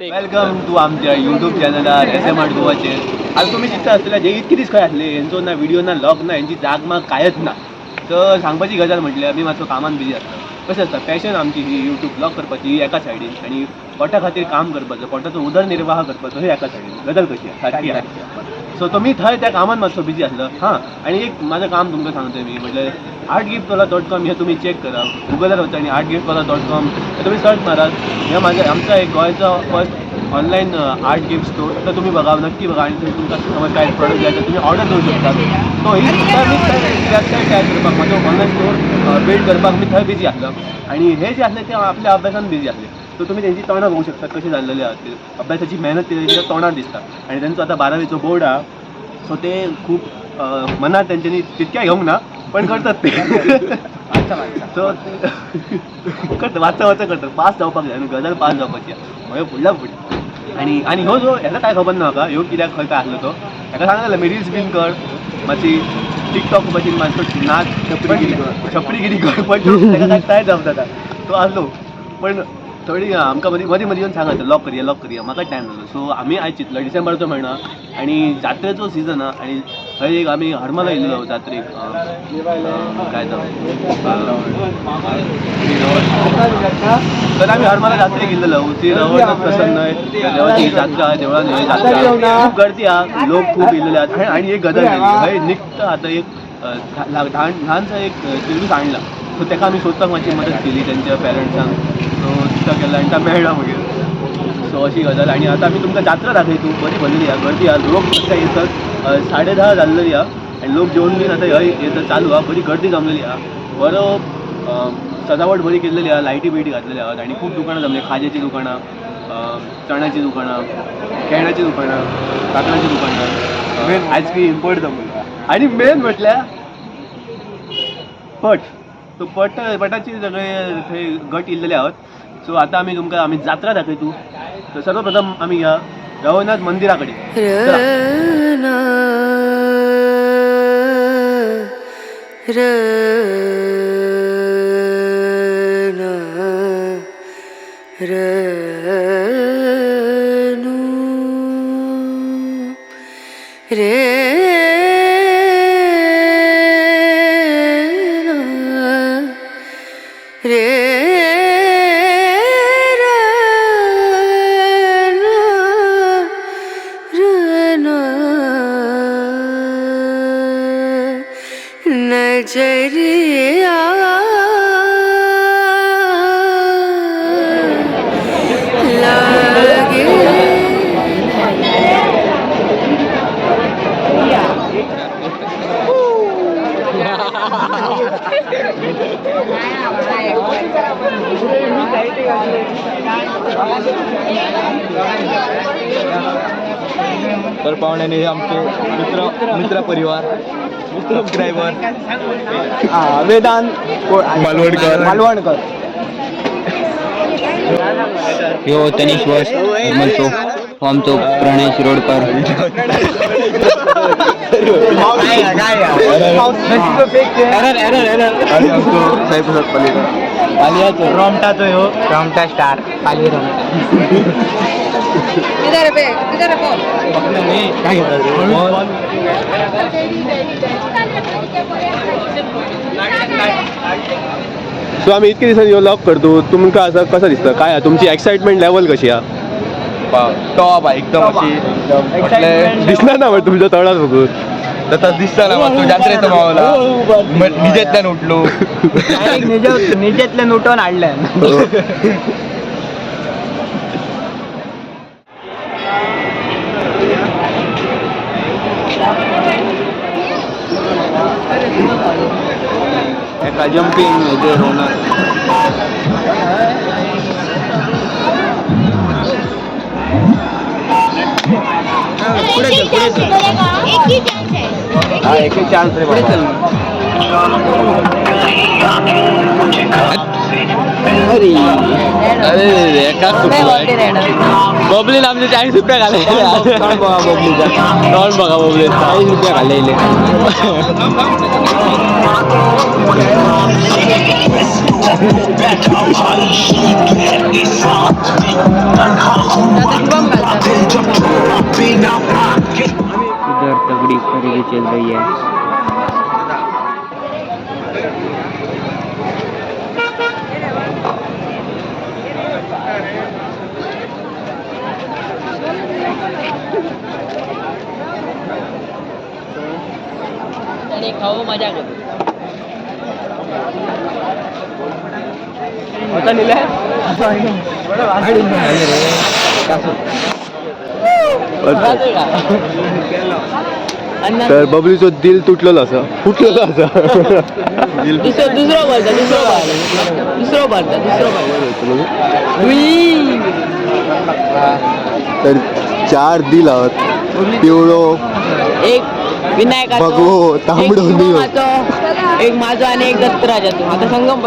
Welcome to आमच्या YouTube चॅनलार S M R गोवाचेर आज तुम्ही चिंता आसतले जे इतके दीस खंय आसले यांचो ना व्हिडिओ ना लॉक ना यांची जाग मा कांयच ना. तर सांगपाची गजाल म्हटल्यार आमी मातसो कामान बिजी आसता कशें आसता पॅशन आमची ही युट्यूब ब्लॉग करपाची ही एका सायडीन आनी पोटा खातीर काम करपाचो पोटाचो उदरनिर्वाह करपाचो हे एका सायडीन गजाल कशी सारकी सो तो मी थंय त्या कामान मातसो बिजी आसलो. हां. आणि एक माझं काम तुमकां सांगतोय मी. म्हणजे art gift wala dot com हे तुम्ही चेक करा. गुगलार वचा आणि art gift wala dot com हे तुम्ही सर्च मारात हे माझं आमचा एक गोंयचा first online art gift store तर तुम्ही बघा नक्की बघा आणि थंय तुमकां समज काय प्रॉडक्ट घ्यायचा तुम्ही ऑर्डर करू शकता. तो ही मी वेबसाईट तयार करपाक माझं ऑनलाईन स्टोर बिल्ड करपाक मी थंय बिजी आसलो. आणि हे जे असले ते आपल्या अभ्यासान बिजी असले सो तुम्ही त्यांची तोंडां बघू शकता कशी झालेली आहात अभ्यासाची मेहनत केलेली त्या तोंडार दिसता. आणि त्यांचं आता बारावीचो बोर्ड हा सो ते खूप मनात त्यांच्यानी तितक्या घेऊंक ना पण करतात ते. सो करतात वाचता वाचता करतात. पास जावपाक जाय न्हू गजाल पास जावपाची. मागीर फुडल्या फुडें आणि आणि हो जो ह्याला काय खबर ना म्हाका ह्यो कित्याक खंय काय आसलो तो? हेका सांगलें मी रिल्स बीन कर. मातशी टिकटॉक भाशेन मातसो नाच छपरीगिरी कर छपरीगिरी कर पण तेका काय काय जावं जाता तो आसलो पण थोडी आमकां मदीं मदीं मदीं येवन सांगात लॉक करया लॉक करया म्हाका टायम जालो सो आमी आयज चिंतलो डिसेंबरचो म्हयनो आनी जात्रेचो सिजन आहा आनी थंय एक आमी हरमला येयल्लो जात्रेक काय जावं तर आम्ही हरमला जात्रेक गेल्लेलो ती रवण प्रसन्न देवाची जात्रा देवळान जात्रा खूब गर्दी आहा लोक खूब येयलेले आहा आनी एक गजाल हय निघता आतां एक ल्हान ल्हानसा एक चिल्डूस आणला सो तेका आमी सोदपाक मातशी मदत केली त्यांच्या पेरंट्सांक सो तिथं गेला आनी तो मेळ्ळा मागीर सो अशी गजाल. आणि आता आमी तुमकां जात्रा दाखयतू. बरी भरलेली आहा गर्दी आहा लोक कशें येतात. साडे धा जाल्लेली आहा आणि लोक जेवण बीन आता हय येतात चालू आहा बरी गर्दी जमलेली आहा बरो सजावट बरी केलेली आहा लायटी बिटी घातलेली आहात. आणि खूप दुकानं जमले. खाजेची दुकानं चण्याची दुकानं खेळण्याची दुकानं काकणाची दुकानं. आईस्क्रीम पट जमली आणि मेन म्हटल्यार पट. तो पट पटाची सगळे थंय गट इल्लेले आहात. सो आता आमी तुमकां आमी जात्रा दाखयतू. तर सर्वप्रथम आमी या रवनाथ मंदिरा कडेन रे तर पाहुण्याने हे आमचे मित्र मित्र परिवार सबस्क्रायबर वेदांत मालवणकर. मालवणकर. यो तनिष वस निर्मल चौक हो आमचो प्रणय शिरोडकर आणि आमचो साईप्रसाद पालेकर. रोमटाचो ह्यो. रमटा स्टार पाली इधर पे इधर पे काय सो आम्ही इतके दिवसांनी ह्यो लॉक करतो. तुमकां असं कसं दिसतं? काय हा? तुमची एक्साइटमेंट लेवल कशी हा टॉप आहे एकदम अशी म्हटलं दिसणार ना बट तुमच्या तोंडात बघून? तसा दिसता ना मग तो जात्रेचा मावला निजेतल्यान उठलो. निजेतल्या नोटून हाडल्या एका जम्पिंग हेजे होणार पुढे चल पुढे चल एक ही चान्स आहे हा एक एक चान्स रे अरे एका बबलीन आमचे चाळीस रुपये घाले बघा बबलीचा. तोंड बघा बबली. चाळीस रुपये घालेले इधर तगड़ी खरीदी चल रही है. आणि खाऊ मजा करू. तर बबलीचं दिल तुटलेलं असं. फुटलेलं असं. दुसरं दुसरं बोलता दुसरं बोलता. दुसरं बोलता दुसरं तर चार दिल आहोत. पिवळो. एक विनायकाचो भगवो, तांबडो, एक निळो. शुभमाचो, एक माझो आणि एक दत्तराजाचो. आता संगम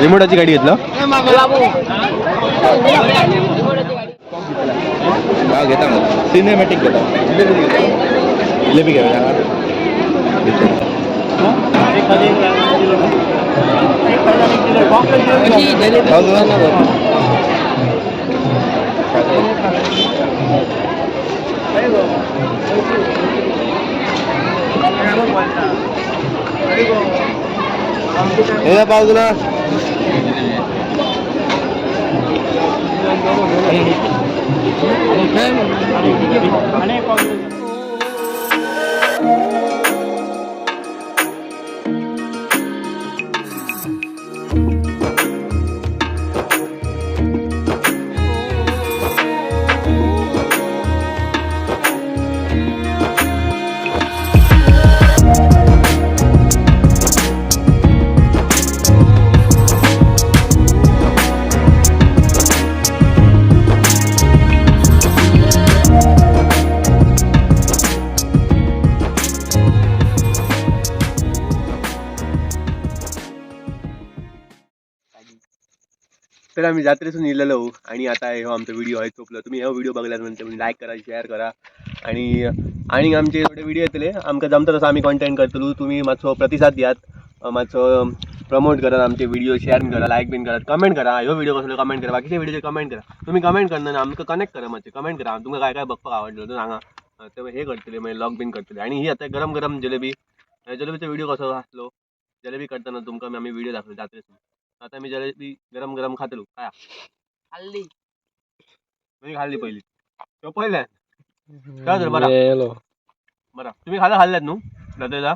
रिमोटाची गाडी घेतलं? घेता सिनेमॅटिक घेता. जिलेबी घ्या जलेबी खाताना हे बाजूला तर आम्ही जात्रेतून निघलेलो. आहो आणि आता हो आमचा व्हिडिओ आहे चोपलो. तुम्ही हो व्हिडिओ बघल्यानंतर लाईक करा शेअर करा. आणि आणि आमचे थोडे व्हिडिओ येतले आमकां जमता तसं आम्ही कॉन्टेंट करतलो. तुम्ही मातसो प्रतिसाद दियात. मातसो प्रमोट करा आमचे व्हिडिओ शेअर करा लाईक बीन करा कमेंट करा. ह्यो व्हिडिओ कसलो कमेंट करा. बाकीचे व्हिडिओचे कमेंट करा. तुम्ही कमेंट करणार आमकां कनेक्ट करा मातशे कमेंट करा. तुमकां काय काय बघपाक आवडलं तर सांगा. ते हे करतले म्हणजे लॉग बीन करतले. आणि ही आता गरम गरम जलेबी. जलेबीचो जलेबीचा व्हिडिओ कसो असलो जलेबी करताना तुमकां आम्ही व्हिडिओ दाखवले जात्रेसून आता मी जलेबी गरम गरम खातलो काय? हल्ली मी खाल्ली पहिली. तो पहिल्या काय झालं? बरं. बरं. तुम्ही खाल्ला? खाल्ल्यात नू? दादा